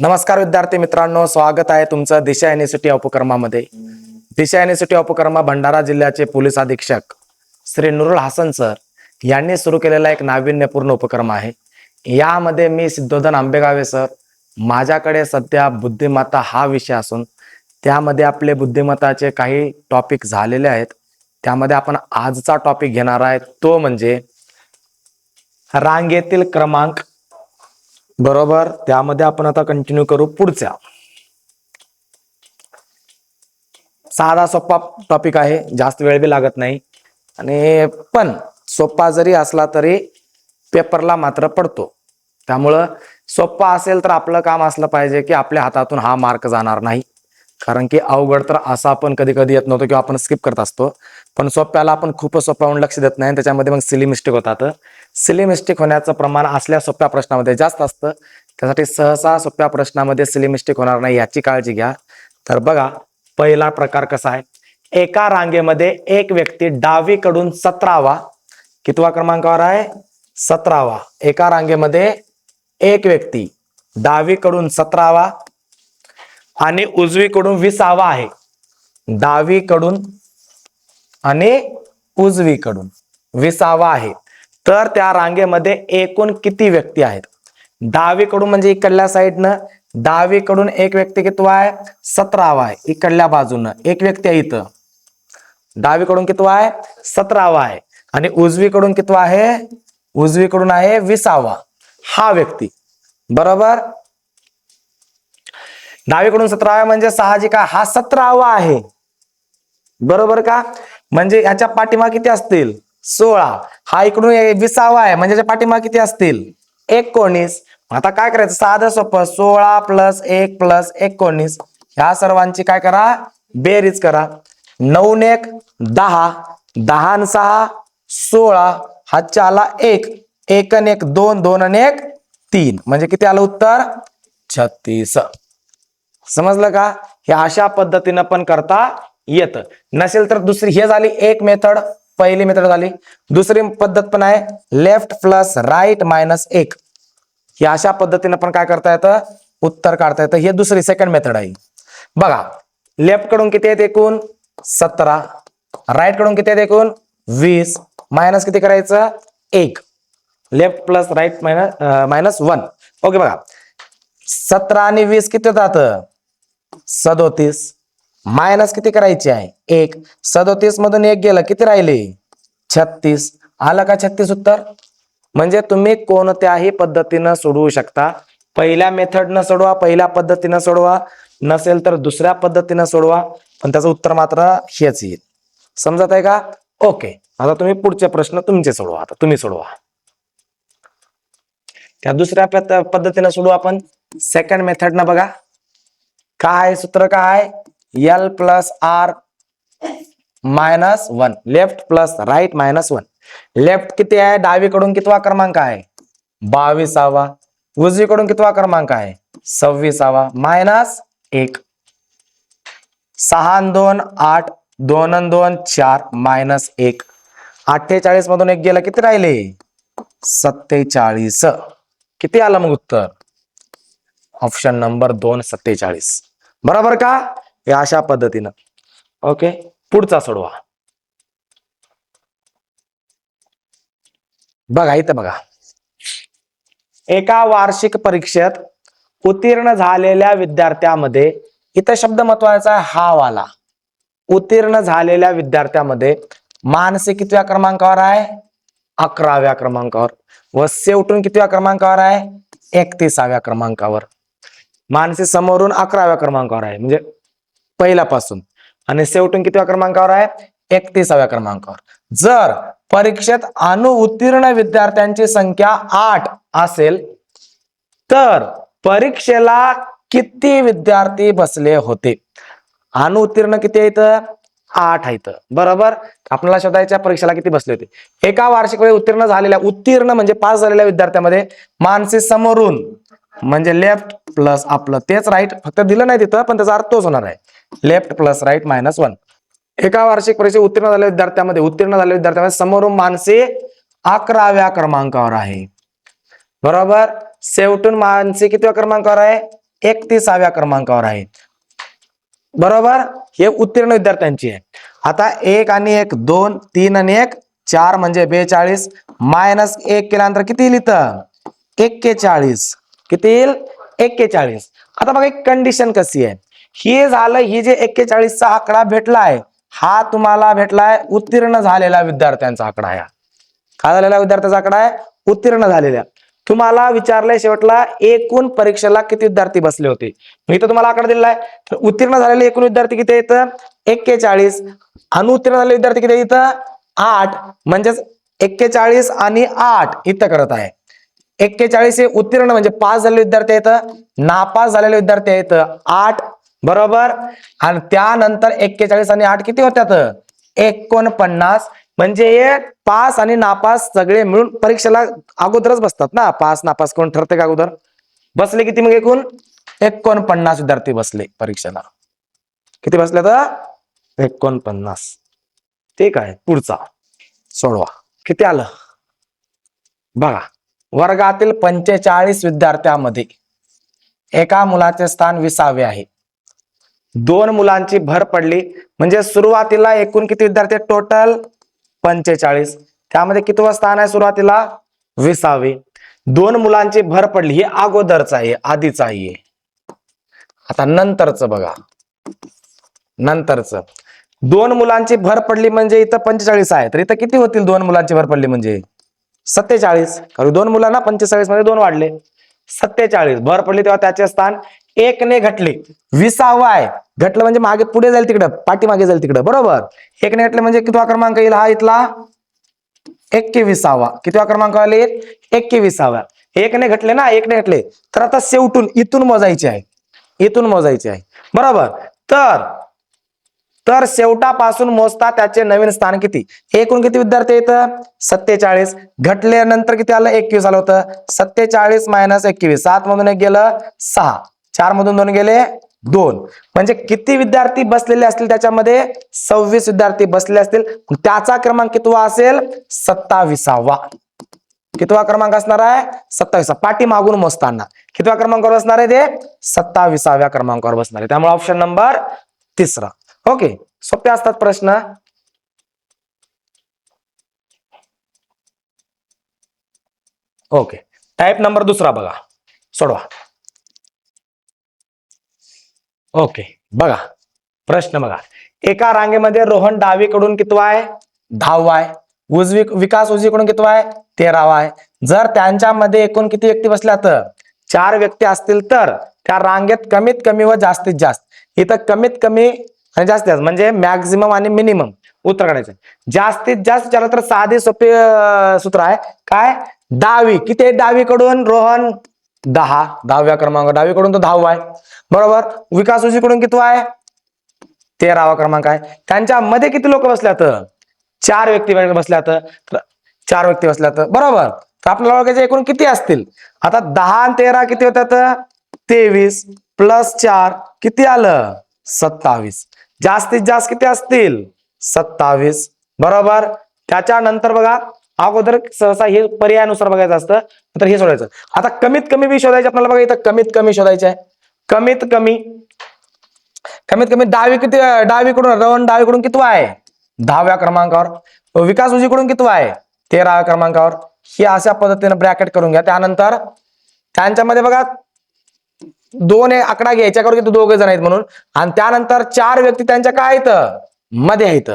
नमस्कार विद्यार्थी मित्रांनो स्वागत आहे तुमचं दिशा युनिव्हर्सिटी उपक्रमामध्ये. दिशा युनिव्हर्सिटी उपक्रमा भंडारा जिल्ह्याचे पोलीस अधीक्षक श्री नुरुल हसन सर यांनी सुरू केलेला एक नाविन्यपूर्ण उपक्रम आहे. यामध्ये मी सिद्धोधन आंबेगावे सर माझ्याकडे सध्या बुद्धिमत्ता हा विषय असून त्यामध्ये आपले बुद्धिमत्ताचे काही टॉपिक झालेले आहेत. त्यामध्ये आपण आजचा टॉपिक घेणार आहे तो म्हणजे रांगेतील क्रमांक बरोबर? त्यामध्ये आपण आता कंटिन्यू करू पुढच्या. साधा सोपा टॉपिक आहे. जास्त वेळ बी लागत नाही. आणि पण सोपा जरी असला तरी पेपरला मात्र पडतो. त्यामुळं सोपा असेल तर आपलं काम असलं पाहिजे की आपल्या हातातून हा मार्क जाणार नाही. कारण की अवघड तर असा आपण कधी कधी येत नव्हतो किंवा आपण स्किप करत असतो. पण सोप्याला आपण खूपच सोप्याहून लक्ष देत नाही त्याच्यामध्ये मग सिली मिस्टेक होतात. सिली मिस्टेक होण्याचं प्रमाण असल्या सोप्या प्रश्नामध्ये जास्त असतं. त्यासाठी सहसा सोप्या प्रश्नामध्ये सिली मिस्टेक होणार नाही याची काळजी घ्या. तर बघा पहिला प्रकार कसा आहे? एका रांगेमध्ये एक व्यक्ती डावीकडून सतरावा कितवा क्रमांकावर आहे? सतरावा. एका रांगेमध्ये एक व्यक्ती डावीकडून सतरावा आणि उजवीकडून विसावा आहे. डावीकडून आणि उजवीकडून विसावा आहे. तर त्या रांगेमध्ये एकूण किती व्यक्ती आहेत? डावीकडून म्हणजे इकडल्या साईडनं डावीकडून एक व्यक्ती कितवा आहे सतरावा आहे. इकडल्या बाजूनं एक व्यक्ती आहे इथं. डावीकडून कितवा आहे सतरावा आहे. आणि उजवीकडून कितवा आहे? उजवीकडून आहे विसावा. हा व्यक्ती. बरोबर? डावीकडून सतराव्या म्हणजे साहजिक हा सतरावा आहे. बरोबर का? म्हणजे याच्या पाठीमा किती असतील? सोळा. हा इकडून विसावा आहे. म्हणजे याच्या पाठीमा किती असतील? एकोणीस. आता काय करायचं? साधं सोपं. सोळा प्लस एक प्लस एकोणीस. ह्या सर्वांची काय करा? बेरीज करा. नऊ नेक एक दहा. दहा सहा सोळा. हातच्या आला एक. एक एक दोन दोन आणि एक तीन. म्हणजे किती आलं उत्तर? छत्तीस. समजलं का? हे अशा पद्धतीनं पण करता येतं. नसेल तर दुसरी हे झाली एक मेथड पहिली मेथड झाली. दुसरी पद्धत पण आहे लेफ्ट प्लस राईट मायनस एक. हे अशा पद्धतीनं पण काय करता येतं? उत्तर काढता येतं. हे दुसरी सेकंड मेथड आहे. बघा लेफ्टकडून किती आहेत एकूण? सतरा. राईटकडून किती आहेत एकूण? वीस. मायनस किती करायचं? एक. Left plus right minus minus one okay बघा. सतरा आणि वीस किती होतात सदोतीस. मायनस किती करायची आहे? एक. सदोतीस मधून एक गेलं किती राहिले? छत्तीस. आलं का छत्तीस उत्तर? म्हणजे तुम्ही कोणत्याही पद्धतीनं सोडवू शकता. पहिल्या मेथडनं सोडवा पहिल्या पद्धतीनं सोडवा. नसेल तर दुसऱ्या पद्धतीनं सोडवा. पण त्याचं उत्तर मात्र हेच येईल. समजत आहे का? ओके. आता तुम्ही पुढचे प्रश्न तुमचे सोडवा. आता तुम्ही सोडवा. त्या दुसऱ्या पद्धतीनं सोडू आपण. सेकंड मेथडनं बघा. काय सूत्र काय? L plus R minus one left plus right minus one left किती आहे? डावीकडून कितवा क्रमांक आहे? बावीसावा. उजवीकडून कितवा क्रमांक आहे? सव्वीसावा. मायनस एक. सहा दोन आठ. दोन दोन चार. मायनस एक. अठ्ठेचाळीस मधून एक गेलं किती राहिले? सत्तेचाळीस. किती आलं मग उत्तर? ऑप्शन नंबर दोन सत्तेचाळीस. बरोबर का? हे अशा पद्धतीनं. ओके पुढचा सोडवा. बघा इथं बघा. एका वार्षिक परीक्षेत उत्तीर्ण झालेल्या विद्यार्थ्यामध्ये इथं शब्द महत्त्वाचा आहे हा वाला. उत्तीर्ण झालेल्या विद्यार्थ्यामध्ये मानसे कितव्या क्रमांकावर आहे अकराव्या क्रमांकावर. व सेवटून कितव्या क्रमांकावर आहे? एकतीसाव्या क्रमांकावर. मानसी समोरून अकराव्या क्रमांकावर आहे. म्हणजे पहिल्यापासून. आणि शेवटून कितव्या क्रमांकावर आहे? एकतीसाव्या क्रमांकावर. जर परीक्षेत अनुउत्तीर्ण विद्यार्थ्यांची संख्या आठ असेल तर परीक्षेला किती विद्यार्थी बसले होते? अनुउत्तीर्ण किती आहेत आठ आहेत बरोबर? आपल्याला शोधायच्या परीक्षेला किती बसले होते? एका वार्षिक वेळी उत्तीर्ण झालेल्या उत्तीर्ण म्हणजे पास झालेल्या विद्यार्थ्यामध्ये मानसी समोरून म्हणजे लेफ्ट प्लस आपलं तेच राईट फक्त दिलं नाही तिथं पण त्याचा अर्थ तोच होणार आहे. Left plus right minus one एका वार्षिक परीक्षेत उत्तीर्ण झालेल्या विद्यार्थ्यामध्ये उत्तीर्ण झालेल्या विद्यार्थ्यामध्ये समोरून मानसी अकराव्या क्रमांकावर आहे. बरोबर? शेवटून मानसी कितव्या क्रमांकावर आहे? एकतीसाव्या क्रमांकावर आहे. बरोबर? हे उत्तीर्ण विद्यार्थ्यांची आहे. आता एक आणि एक दोन तीन आणि एक चार म्हणजे बेचाळीस मायनस एक केल्यानंतर किती लिहितं? इथं एक्केचाळीस. किती येईल? एक्केचाळीस. आता बघा एक कंडिशन कशी आहे. हे झालं ही जे एक्केचाळीसचा आकडा भेटलाय हा तुम्हाला भेटलाय उत्तीर्ण झालेला विद्यार्थ्यांचा आकडा आहे. हा. काय झालेला विद्यार्थ्याचा आकडा आहे? उत्तीर्ण झालेल्या. तुम्हाला विचारलंय शेवटला एकूण परीक्षेला किती विद्यार्थी बसले होते? मी इथं तुम्हाला आकडा दिलेला आहे. तर उत्तीर्ण झालेले एकूण विद्यार्थी किती येत एक्केचाळीस. अनुत्तीर्ण झालेले विद्यार्थी किती इथं आठ. म्हणजेच एक्केचाळीस आणि आठ इथं करत आहे. एक्केचाळीस हे उत्तीर्ण म्हणजे पास झालेले विद्यार्थी आहेत. नापास झालेले विद्यार्थी आहेत. आठ बरोबर? आणि त्यानंतर एक्केचाळीस आणि आठ किती होत्यात? एकोणपन्नास. म्हणजे हे पास आणि नापास सगळे मिळून परीक्षेला अगोदरच बसतात ना? पास नापास कोण ठरते का अगोदर? बसले किती मग एकूण? एकोणपन्नास विद्यार्थी बसले परीक्षेला. किती बसले तर? एकोणपन्नास. ठीक आहे. पुढचा. सोडवा. किती आलं? बघा. वर्गातील पंचेचाळीस विद्यार्थ्यामध्ये एका मुलाचे स्थान विसावे आहे. दोन मुलांची भर पडली. म्हणजे सुरुवातीला एकूण किती विद्यार्थी टोटल पंचेचाळीस. त्यामध्ये कितवं स्थान आहे सुरुवातीला? विसावे. दोन मुलांची भर पडली. हे अगोदरच आहे आधीच आहे आता नंतरच बघा. नंतरच. दोन मुलांची भर पडली म्हणजे इथं पंचेचाळीस आहे. तर इथं किती होतील दोन मुलांची भर पडली म्हणजे? सत्तेचाळीस. कारण दोन मुलांना पंचेचाळीसमध्ये दोन वाढले. सत्तेचाळीस. भर पडली तेव्हा त्याचे स्थान एकने घटले. विसावा आहे. घटलं म्हणजे मागे पुढे जाईल तिकडं. पाठीमागे जाईल तिकडं. बरोबर? एकने घटले म्हणजे कितवा क्रमांक येईल हा इथला? एक्केविसावा. कितवा क्रमांक आले एक्केविसावा एकने घटले ना? एकने घटले. तर आता शेवटून इथून मोजायचे आहे. इथून मोजायचे आहे. बरोबर? तर तर शेवटापासून मोजता त्याचे नवीन स्थान किती? एकूण किती विद्यार्थी येतं सत्तेचाळीस. घटल्यानंतर किती आलं? एकवीस आलं होतं. सत्तेचाळीस मायनस एकवीस. सात मधून एक गेलं सहा. चार मधून दोन गेले दोन. म्हणजे किती विद्यार्थी बसलेले असतील त्याच्यामध्ये? सव्वीस विद्यार्थी बसले असतील. त्याचा क्रमांक कितवा असेल? सत्ताविसावा. कितवा क्रमांक असणार आहे? सत्तावीसा. पाठी मागून मोजताना. कितवा क्रमांकावर बसणार आहे ते? सत्ताविसाव्या क्रमांकावर बसणार आहे. त्यामुळे ऑप्शन नंबर तिसरा. ओके सोपे असतात प्रश्न. ओके टाईप नंबर दुसरा बघा. सोडवा. ओके बघा. प्रश्न बघा. एका रांगेमध्ये रोहन डावीकडून कितवा आहे? दहावा आहे. उजवी विकास उजवीकडून कितवा आहे? तेरावा आहे. जर त्यांच्यामध्ये एकूण किती व्यक्ती बसल्या तर? चार व्यक्ती असतील तर? त्या रांगेत कमीत कमी व जास्तीत जास्त. इथं कमीत कमी आणि जास्तीत जास्त म्हणजे मॅक्झिमम आणि मिनिमम उत्तर काढायचं. जास्तीत जास्त विचारलं तर साधे सोपे सूत्र आहे. काय? डावी किती आहे डावीकडून रोहन दहा. दहाव्या क्रमांक. डावीकडून तो दहावा आहे. बरोबर? विकास उशीकडून किती आहे? तेरावा क्रमांक आहे. त्यांच्या मध्ये किती लोक बसल्यात चार व्यक्ती बसल्यात तर चार व्यक्ती बसल्यात बरोबर? तर आपल्याला ओळखायचे एकूण किती असतील? आता दहा आणि तेरा किती होतात? तेवीस. प्लस चार. किती आलं? सत्तावीस. जास्तीत जास्त किती असतील? सत्तावीस. बरोबर? त्याच्यानंतर बघा अगोदर सहसा हे पर्यायानुसार बघायचं असतं तर हे शोधायचं आता कमीत कमी बी शोधायचे आपल्याला बघा इथं कमीत कमी शोधायचे आहे कमीत कमी कमीत कमी डावी किती डावीकडून रवण डावीकडून कितवा आहे? दहाव्या क्रमांकावर. विकास उजीकडून कितवा आहे? तेराव्या क्रमांकावर. हे अशा पद्धतीने ब्रॅकेट करून घ्या. त्यानंतर त्यांच्यामध्ये बघा दोन आकडा घ्यायच्या करून की दोघे जण आहेत म्हणून. आणि त्यानंतर चार व्यक्ती त्यांच्या काय आहेत मध्ये आहेत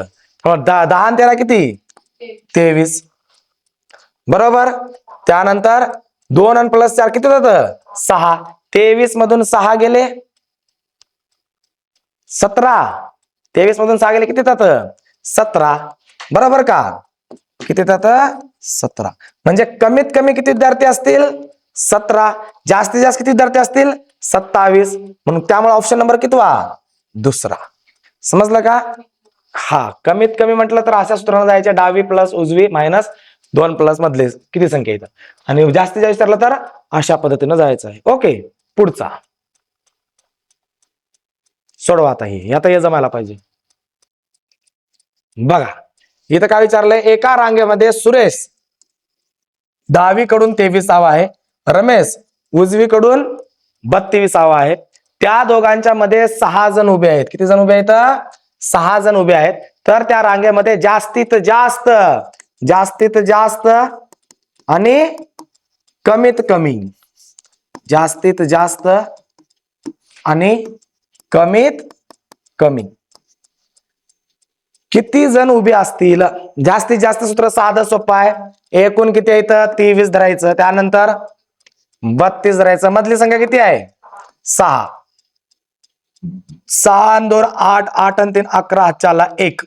दहा दहा आणि तेरा किती? तेवीस. बरोबर? त्यानंतर दोन आणि प्लस चार किती होतात? सहा. तेवीस मधून सहा गेले. सतरा. तेवीस मधून सहा गेले किती येतात? सतरा. बरोबर का? किती येतात? सतरा. म्हणजे कमीत कमी किती विद्यार्थी असतील? सतरा. जास्तीत जास्त किती विद्यार्थी असतील? सत्तावीस. म्हणून त्यामुळे ऑप्शन नंबर कितवा दुसरा. समजलं का? हा कमीत कमी म्हटलं तर अशा सूत्रांना जायच्या डावी प्लस उजवी मायनस दोन प्लस मधले किती संख्या येतात आणि जास्तीत जास्त विचारलं तर अशा पद्धतीनं जायचं आहे. ओके पुढचा. सोडवा आता हे. आता हे जमायला पाहिजे. बघा इथं काय विचारलंय? एका रांगेमध्ये सुरेश. दहावीकडून तेवीसावा आहे. रमेश उजवीकडून बत्तीसावा आहे. त्या दोघांच्या मध्ये सहा जण उभे आहेत. किती जण उभे आहेत? सहा जण उभे आहेत. तर त्या रांगेमध्ये जास्तीत जास्त जास्तीत जास्त आणि कमीत कमी जास्तीत जास्त आणि कमीत कमी. किती जण उभे असतील? जास्तीत जास्त सूत्र साधं सोपं आहे. एकूण किती येतं तेवीस धरायचं. त्यानंतर बत्तीस धरायचं मधली संख्या किती आहे? सहा. सहा आणि दोन आठ आठ आणि तीन अकरा चारला एक.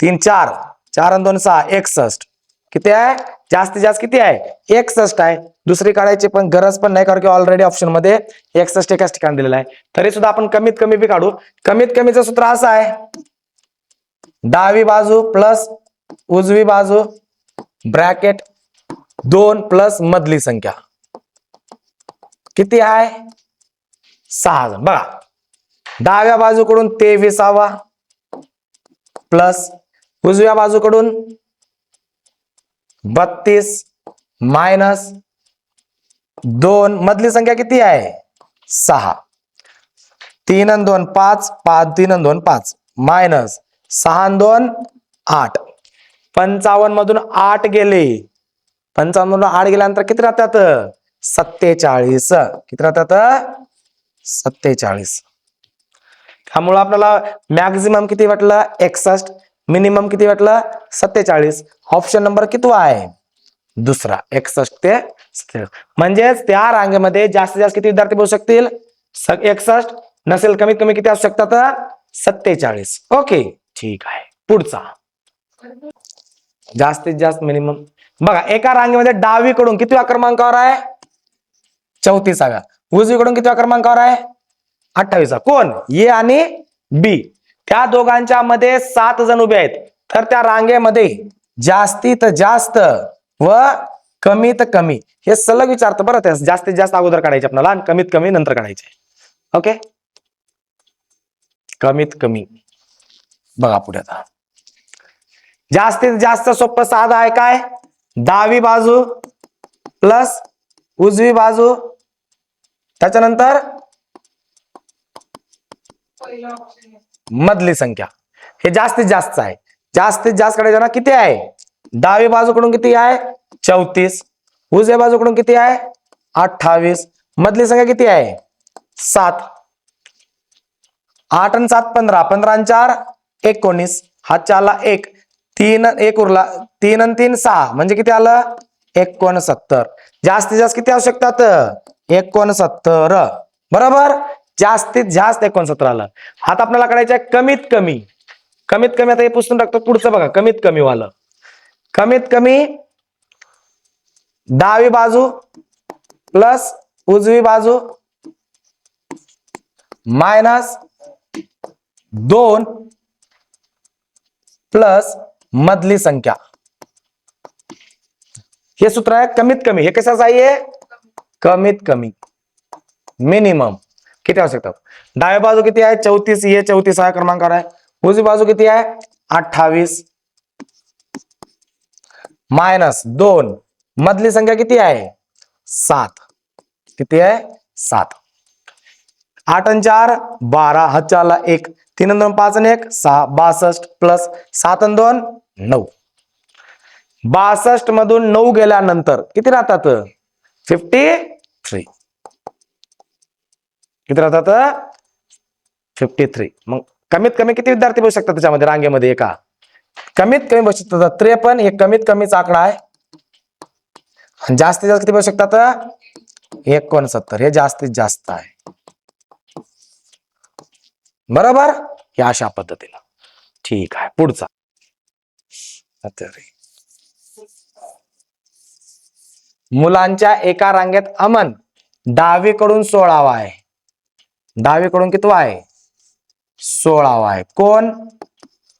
तीन चार. चार आणि दोन सहा एकसष्ट. किती आहे? जास्तीत जास्त किती आहे? एकसष्ट आहे. दुसरी काढायची पण गरज पण नाही कारण की ऑलरेडी ऑप्शनमध्ये एकसष्ट एकाच ठिकाणी दिलेलं आहे. तरी सुद्धा आपण कमीत कमी बी काढू. कमीत कमीचं सूत्र असं आहे. डावी बाजू प्लस उजवी बाजू ब्रॅकेट दोन प्लस मधली संख्या. किती आहे? सहा जण बघा. डाव्या बाजूकडून तेविसावा प्लस उजव्या बाजूकडून बत्तीस मायनस दोन. मधली संख्या किती आहे? सहा. तीन आणि दोन पाच. पाच तीन आणि दोन पाच. मायनस सहा दोन आठ. पंचावन्न मधून आठ गेले. पंचावन्न मधून आठ गेल्यानंतर किती राहतात? सत्तेचाळीस. किती राहतात? सत्तेचाळीस. त्यामुळं आपल्याला मॅक्झिमम किती वाटलं? एकसष्ट. मिनिमम किती वाटलं? सत्तेचाळीस. ऑप्शन नंबर किती आहे? दुसरा. एकसष्ट ते 47. म्हणजेच त्या रांगेमध्ये जास्तीत जास्त किती विद्यार्थी बसू शकतील? एकसष्ट. नसेल कमीत कमी किती असू शकतात? सत्तेचाळीस. ओके ठीक आहे. पुढचा. जास्तीत जास्त मिनिमम बघा एका रांगेमध्ये डावीकडून किती क्रमांकावर आहे? चौतीसाव्या उजवीकडून कितव्या क्रमांकावर आहे? अठ्ठावीसा कोण? ए आणि बी. त्या दोघांच्या मध्ये सात जण उभे आहेत. तर त्या रांगेमध्ये जास्तीत जास्त व कमीत कमी. हे सलग विचारतं बरं ते जास्तीत जास्त अगोदर काढायचे आपल्याला आणि कमीत कमी नंतर काढायचे. ओके? कमीत कमी. बघा पुढे आता. जास्तीत जास्त सोपं साधं आहे काय? डावी बाजू प्लस उजवी बाजू त्याच्यानंतर मधली संख्या. हे जास्तीत जास्त आहे. जास्तीत जास्त काढायचं ना किती आहे? डावी बाजूकडून किती आहे? चौतीस. उजव्या बाजूकडून किती आहे? अठ्ठावीस. मधली संख्या किती आहे? सात. आठ आणि सात पंधरा. पंधरा आणि चार एकोणीस. हातच्या आला एक. तीन एक उरला. तीन आणि तीन सहा. म्हणजे किती आलं? एकोणसत्तर. जास्तीत जास्त किती असू शकतात? एकोणसत्तर. बरोबर? जास्तीत जास्त एकोणसत्तर आलं. आता आपल्याला करायचं आहे कमीत कमी. कमीत कमी आता हे पुसून टाकतो पुढचं बघा. कमीत कमी वालं. कमीत कमी डावी बाजू प्लस उजवी बाजू मायनस दोन प्लस मधली संख्या. हे सूत्र आहे कमीत कमी. हे कसं आहे? कमीत कमी मिनिमम किती असू शकतात? डाव्या बाजू किती आहे? चौतीस. हे चौतीस हा क्रमांकावर आहे. उजवी बाजू किती आहे? अठ्ठावीस. मायनस दोन. मधली संख्या किती आहे? सात. किती आहे? सात. आठ आणि चार बारा. हच्चाला एक. तीन आणि दोन पाच आणि एक. सहा. बासष्ट प्लस सात आणि दोन नऊ. बासष्ट मधून नऊ गेल्यानंतर किती राहतात? फिफ्टी थ्री किती राहतात फिफ्टी थ्री मग कमीत कमी किती विद्यार्थी बसू शकतात त्याच्यामध्ये? रांगेमध्ये एका. कमीत कमी बसू शकतात त्रेपन्न हे कमीत कमीचा आकडा आहे. आणि जास्तीत जास्त किती बसू शकतात एकोणसत्तर. हे जास्तीत जास्त आहे. बरोबर? या अशा पद्धतीनं. ठीक आहे. पुढचा आता रे. मुलांच्या एका रांगेत अमन डावीकडून सोळावा आहे. डावीकडून कितवा आहे? सोळावा आहे. कोण?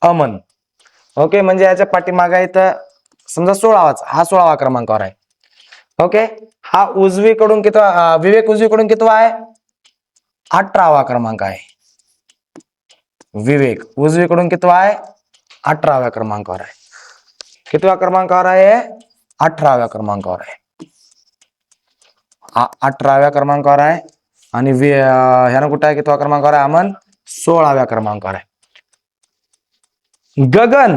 अमन. ओके म्हणजे याच्या पाठीमागा इथं समजा सोळावाच हा सोळावा क्रमांकावर आहे. ओके हा उजवीकडून कितवा विवेक उजवीकडून कितवा आहे? अठरावा क्रमांक आहे. विवेक उजवीकडून कितवा आहे? अठराव्या क्रमांकावर आहे. कितव्या क्रमांकावर आहे? अठराव्या क्रमांकावर आहे. अठराव्या क्रमांकावर आहे. आणि ह्यानं कुठं आहे कितवा क्रमांकावर आहे? अमन सोळाव्या क्रमांकावर आहे. गगन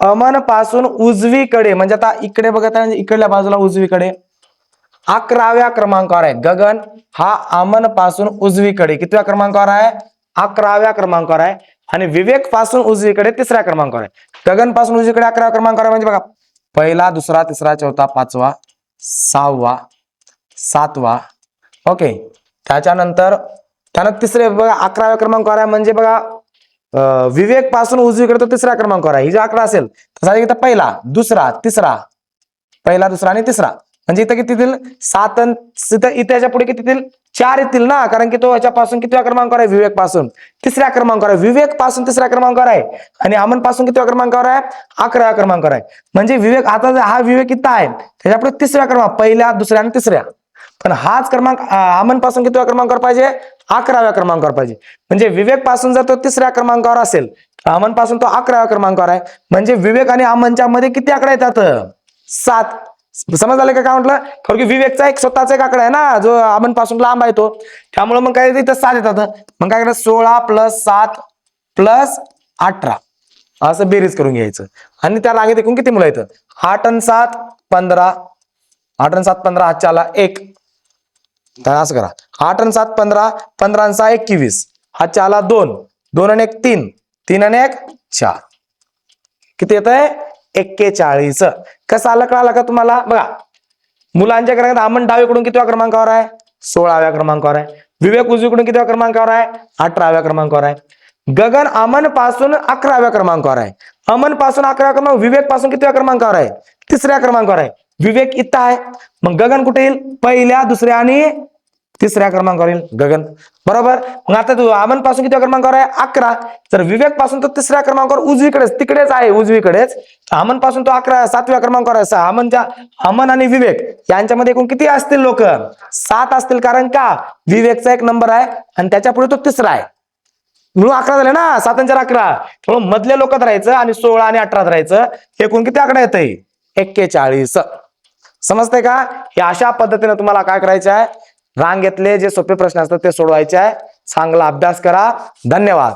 अमनपासून उजवीकडे म्हणजे आता इकडे बघत आहे इकडल्या बाजूला उजवीकडे. अकराव्या क्रमांकावर आहे. गगन हा अमनपासून उजवीकडे. कितव्या क्रमांकावर आहे? अकराव्या क्रमांकावर आहे. आणि विवेकपासून उजवीकडे तिसऱ्या क्रमांकावर आहे. गगनपासून उजवीकडे अकराव्या क्रमांकावर आहे म्हणजे बघा. पहिला दुसरा तिसरा चौथा पाचवा सहावा सातवा. ओके त्याच्यानंतर त्यानं तिसरे बघा अकराव्या क्रमांकावर आहे म्हणजे बघा विवेकपासून उजवीकडे तो तिसऱ्या क्रमांकावर आहे ही जो अकरा असेल तसा इथं पहिला दुसरा तिसरा. पहिला दुसरा आणि तिसरा. म्हणजे इथं किती येतील? सात इथं याच्यापुढे किती येतील? चार येतील ना? कारण की तो याच्यापासून कितव्या क्रमांकावर आहे? विवेकपासून. तिसऱ्या क्रमांकावर आहे. विवेकपासून तिसऱ्या क्रमांकावर आहे. आणि अमनपासून कितव्या क्रमांकावर आहे? अकराव्या क्रमांकावर आहे. म्हणजे विवेक आता जर हा विवेक इथं आहे. त्याच्यापुढे तिसऱ्या क्रमांक पहिल्या दुसऱ्या आणि तिसऱ्या. पण हाच क्रमांक अमनपासून कितव्या क्रमांकावर पाहिजे? अकराव्या क्रमांकावर पाहिजे. म्हणजे विवेकपासून जर तो तिसऱ्या क्रमांकावर असेल आमनपासून तो अकराव्या क्रमांकावर आहे. म्हणजे विवेक आणि आमनच्या मध्ये किती आकडे येतात सात. समज आलं का काय म्हटलं? कारण की विवेकचा एक स्वतःचा एक आकडा आहे ना जो आमनपासून लांब आहे तो. त्यामुळे मग काय इथं सात येतात मग काय करायचं सोळा प्लस सात प्लस अठरा. असं बेरीज करून घ्यायचं. आणि त्या रांगेत एकूण किती मुलं येतं आठ आणि सात पंधरा. आठ आणि सात पंधरा हातच्या आला एक. तर असं करा. आठ आणि सात पंधरा पंधरा आणि सहा एकवीस. हा चाला दोन. दोन आणि एक तीन. तीन आणि एक चार. किती येत आहे एक्केचाळीस. कसं आलं कळालं का तुम्हाला? बघा. मुलांच्या क्रमांक अमन डावीकडून कितव्या क्रमांकावर आहे? सोळाव्या क्रमांकावर आहे. विवेक उजवीकडून कितव्या क्रमांकावर आहे? अठराव्या क्रमांकावर आहे. गगन अमनपासून अकराव्या क्रमांकावर आहे. अमनपासून अकराव्या क्रमांक विवेकपासून कितव्या क्रमांकावर आहे? तिसऱ्या क्रमांकावर आहे. विवेक इथं आहे. मग गगन कुठे येईल? पहिल्या दुसऱ्या आणि तिसऱ्या क्रमांकावर येईल गगन. बरोबर? मग आता तू आमनपासून किती क्रमांकावर आहे? अकरा. तर विवेकपासून तो तिसऱ्या क्रमांकावर उजवीकडेच तिकडेच आहे उजवीकडेच. आमनपासून तो अकरा सातव्या क्रमांकावर आहे. सहा अमनच्या अमन आणि विवेक यांच्यामध्ये एकूण किती असतील लोक? सात असतील. कारण का? विवेकचा एक नंबर आहे आणि त्याच्या पुढे तो तिसरा आहे. म्हणून अकरा झाले ना? सातांच्या अकरा. म्हणून मधल्या लोक राहायचं आणि सोळा आणि अठरा राहायचं एकूण किती आकडा येत आहे एक्केचाळीस. समजतंय का? हे अशा पद्धतीने तुम्हाला काय करायचं आहे? रांगेतले जे सोपे प्रश्न असतात ते सोडवायचे आहे. चांगला अभ्यास करा. धन्यवाद.